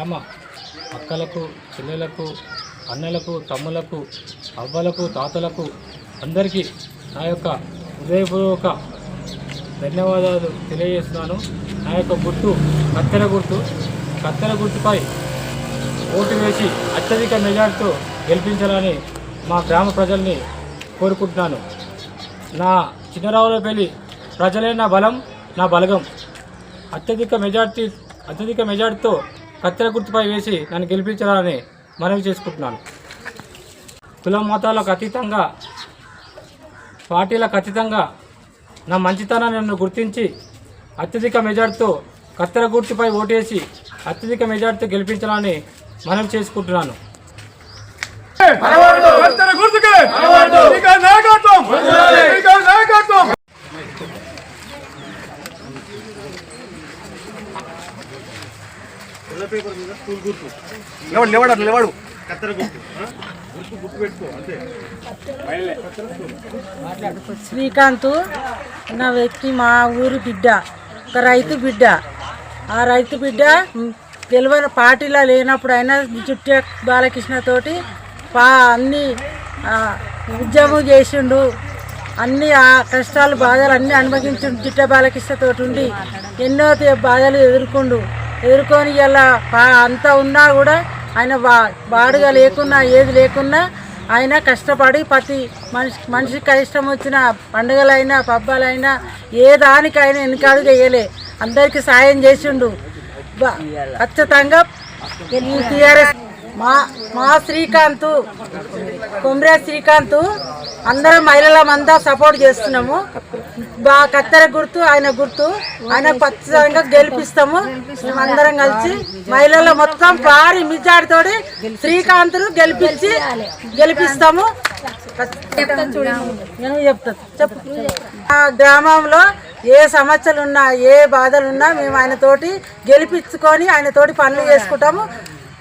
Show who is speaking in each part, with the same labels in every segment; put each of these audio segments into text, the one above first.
Speaker 1: గ్రామ అక్కలకు చెల్లెలకు అన్నలకు తమ్ములకు అవ్వలకు తాతలకు అందరికీ నా యొక్క హృదయపూర్వక ధన్యవాదాలు తెలియజేస్తున్నాను. నా యొక్క గుర్తు కత్తెర గుర్తు. కత్తెర గుర్తుపై ఓటు వేసి అత్యధిక మెజార్టీతో గెలిపించాలని మా గ్రామ ప్రజల్ని కోరుకుంటున్నాను. నా చిన్నరావులపల్లి ప్రజలే నా బలం నా బలగం. అత్యధిక మెజార్టీ అత్యధిక మెజార్టీతో కత్తెర గుర్తుపై వేసి నన్ను గెలిపించాలని మనవి చేసుకుంటున్నాను. కుల మతాలకు అతీతంగా పార్టీలకు అతీతంగా నా మంచితనాన్ని నన్ను గుర్తించి అత్యధిక మెజార్టీతో కత్తెర గుర్తుపై ఓటేసి అత్యధిక మెజార్టీతో గెలిపించాలని మనవి చేసుకుంటున్నాను.
Speaker 2: లేవాడు లేవాడు లేవాడు కత్తెర గుర్తు గుర్తు గుర్తు పెట్టుకో అంతే.
Speaker 3: శ్రీకాంత్ నా వ్యక్తి మా ఊరి బిడ్డ ఒక రైతు బిడ్డ. ఆ రైతు బిడ్డ తెలివైన పార్టీలో లేనప్పుడు అయినా చుట్టే బాలకృష్ణ తోటి పా అన్ని ఉద్యమం చేసిండు. అన్ని ఆ కష్టాలు బాధలు అన్ని అనుభవించిండు. చుట్ట బాలకృష్ణ తోటి ఉండి ఎన్నో బాధలు ఎదుర్కొండు. ఎదుర్కొని ఇలా పా ఉన్నా కూడా ఆయన బా బాడుగా లేకున్నా ఏది లేకున్నా ఆయన కష్టపడి ప్రతి మనిషి మనిషికి కష్టం వచ్చిన పండుగలైనా పబ్బాలైనా ఏ దానికైనా వెనకాడు చేయలే. అందరికీ సాయం చేసిండు. ఖచ్చితంగా టీఆర్ఎస్ మా మా శ్రీకాంత్ కొమ్రే శ్రీకాంత్ అందరం మహిళలమంతా సపోర్ట్ చేస్తున్నాము. బా కత్తెర గుర్తు ఆయన గుర్తు. ఆయన ఖచ్చితంగా గెలిపిస్తాము. మేమందరం కలిసి మహిళలు మొత్తం భారీ మిజాడితోటి శ్రీకాంత్ను గెలిపించి గెలిపిస్తాము. నేను చెప్తా చెప్పు గ్రామంలో ఏ సమస్యలు ఉన్నా ఏ బాధలు ఉన్నా మేము ఆయన తోటి గెలిపించుకొని ఆయన తోటి పనులు చేసుకుంటాము.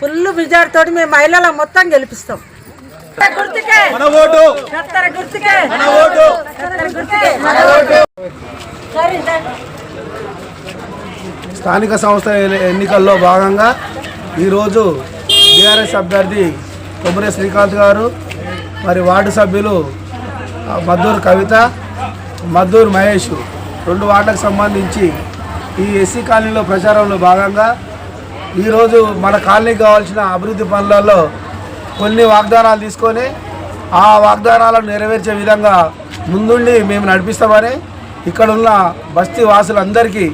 Speaker 3: ఫుల్ మెజార్టీ తోటి మేము మహిళలు మొత్తం గెలిపిస్తాం. గుర్తుకే. గుర్తుకే
Speaker 4: స్థానిక సంస్థ ఎన్ని- ఎన్నికల్లో భాగంగా ఈరోజు బీఆర్ఎస్ అభ్యర్థి కొమ్మరే శ్రీకాంత్ గారు మరి వార్డు సభ్యులు మద్దూరు కవిత మద్దూరు మహేష్ రెండు వార్డులకు సంబంధించి ఈ ఎస్సీ కాలనీలో ప్రచారంలో భాగంగా ఈరోజు మన కాలనీకి కావాల్సిన అభివృద్ధి పనులలో కొన్ని వాగ్దానాలు తీసుకొని ఆ వాగ్దానాలను నెరవేర్చే విధంగా ముందుండి మేము నడిపిస్తామని ఇక్కడ ఉన్న బస్తీ వాసులందరికీ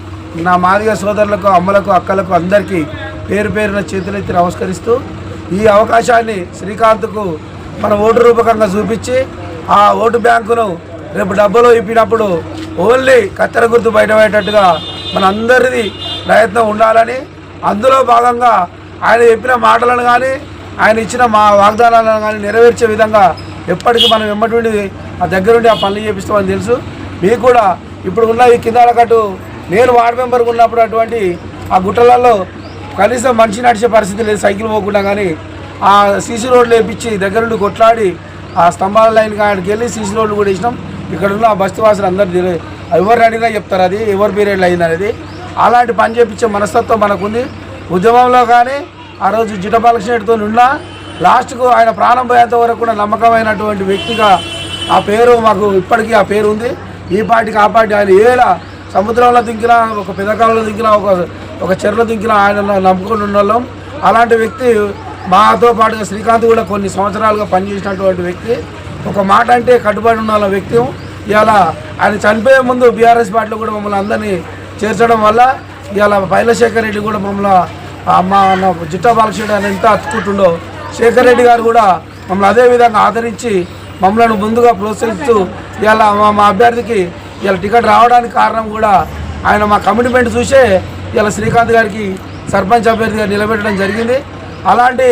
Speaker 4: నా మాదిగ సోదరులకు అమ్మలకు అక్కలకు అందరికీ పేరు పేరున చేతులెత్తి నమస్కరిస్తూ ఈ అవకాశాన్ని శ్రీకాంత్కు మన ఓటు రూపకంగా చూపించి ఆ ఓటు బ్యాంకును రేపు డబ్బులు ఇప్పినప్పుడు ఓన్లీ కత్తెర గుర్తు బయటపడేటట్టుగా మన అందరిది ప్రయత్నం ఉండాలని అందులో భాగంగా ఆయన చెప్పిన మాటలను కానీ ఆయన ఇచ్చిన మా వాగ్దానాలను కానీ నెరవేర్చే విధంగా ఎప్పటికీ మనం వెంబడి ఆ దగ్గరుండి ఆ పనులు చేపిస్తామని తెలుసు. మీకు కూడా ఇప్పుడు ఉన్న ఈ కిందాల కట్టు నేను వార్డు మెంబర్గా ఉన్నప్పుడు అటువంటి ఆ గుట్టలలో కనీసం మనిషి నడిచే పరిస్థితి లేదు సైకిల్ పోకుండా కానీ ఆ సీసీ రోడ్లు వేపించి దగ్గరుండి కొట్లాడి ఆ స్తంభాల లైన్ కాడికి వెళ్ళి సీసీ రోడ్లు కూడా ఇచ్చినాం ఇక్కడ ఉన్న ఆ బస్తీ వాసులు అందరూ ఎవరు అడిగినా చెప్తారు అది ఎవరి పీరియడ్లు అయింది అనేది. అలాంటి పని చేపించే మనస్తత్వం మనకుంది. ఉద్యమంలో కానీ ఆ రోజు జిటబాలకృష్ణతో ఉన్నా లాస్ట్కు ఆయన ప్రాణం పోయేంత వరకు కూడా నమ్మకమైనటువంటి వ్యక్తిగా ఆ పేరు మాకు ఇప్పటికీ ఆ పేరు ఉంది. ఈ పార్టీకి ఆ పార్టీ ఆయన ఏలా సముద్రంలో దింకినా ఒక పెదకాలలో దింకినా ఒక ఒక చెరువులో దింకినా ఆయన నమ్ముకుని ఉండడం అలాంటి వ్యక్తి మాతో పాటుగా శ్రీకాంత్ కూడా కొన్ని సంవత్సరాలుగా పనిచేసినటువంటి వ్యక్తి. ఒక మాట అంటే కట్టుబడి ఉన్న వాళ్ళ వ్యక్తి ఇవాళ ఆయన చనిపోయే ముందు బీఆర్ఎస్ పార్టీలో కూడా మమ్మల్ని అందరినీ చేర్చడం వల్ల ఇవాళ పైలశేఖర్ రెడ్డి కూడా మమ్మల్ని మా అన్న జిట్టా బాలకృష్ణ ఆయన ఎంత అతుకుంటుండో శేఖర్ రెడ్డి గారు కూడా మమ్మల్ని అదే విధంగా ఆదరించి మమ్మల్ని ముందుగా ప్రోత్సహిస్తూ ఇలా మా మా అభ్యర్థికి ఇలా టికెట్ రావడానికి కారణం కూడా ఆయన మా కమిట్మెంట్ చూసే ఇలా శ్రీకాంత్ గారికి సర్పంచ్ అభ్యర్థిగా నిలబెట్టడం జరిగింది. అలాంటి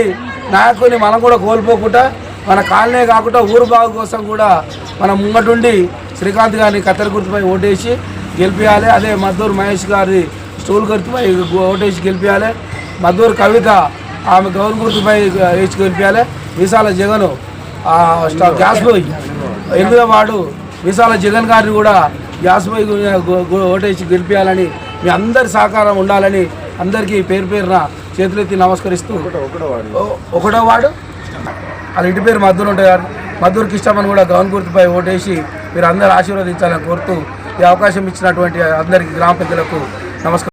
Speaker 4: నాయకుని మనం కూడా కోల్పోకుండా మన కాలనే కాకుండా ఊరు బాగు కోసం కూడా మనం ముంగటుండి శ్రీకాంత్ గారిని కత్తెర గుర్తుపై ఓటేసి గెలిపించాలి అదే మద్దూరు మహేష్ గారి స్టూల్ గుర్తుపై ఓటేసి గెలిపించాలి మద్దూరు కవిత ఆమె గౌరవ గుర్తుపై వేసి గెలిపించాలి విశాల జగను గ్యాస్ బాయ్ ఎనిమిదో వాడు విశాల జగన్ గారిని కూడా గ్యాస్ బాయ్ ఓటేసి గెలిపించాలని మీ అందరి సహకారం ఉండాలని అందరికీ పేరు పేరున చేతులెత్తి నమస్కరిస్తూ. ఒకటో వాడు. వాళ్ళ ఇంటి పేరు మద్దూరు ఉంటుంది కదా, మద్దూరుకి ఇష్టమని కూడా గౌన్ గుర్తుపై ఓటేసి మీరు అందరూ ఆశీర్వదించాలని కోరుతూ ఈ అవకాశం ఇచ్చినటువంటి అందరికీ గ్రామ పెద్దలకు నమస్కారం.